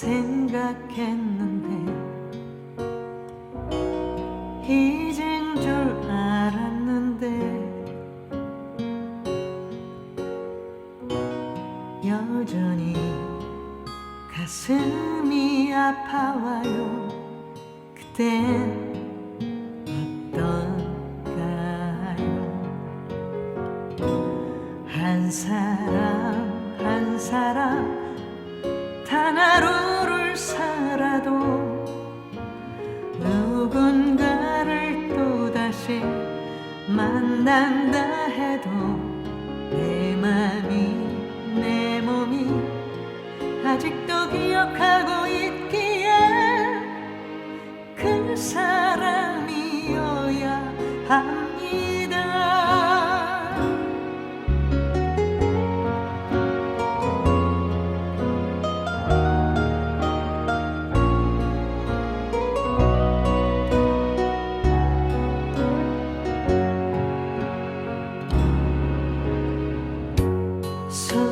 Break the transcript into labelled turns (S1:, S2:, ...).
S1: 생각했는데 잊은 줄 알았는데 여전히 가슴이 아파와요. 그땐 한 사람 한 사람 단 하루를 살아도 누군가를 또다시 만난다 해도 내 맘이 내 몸이 아직도 기억하고 있기에 그 사람이어야 합 So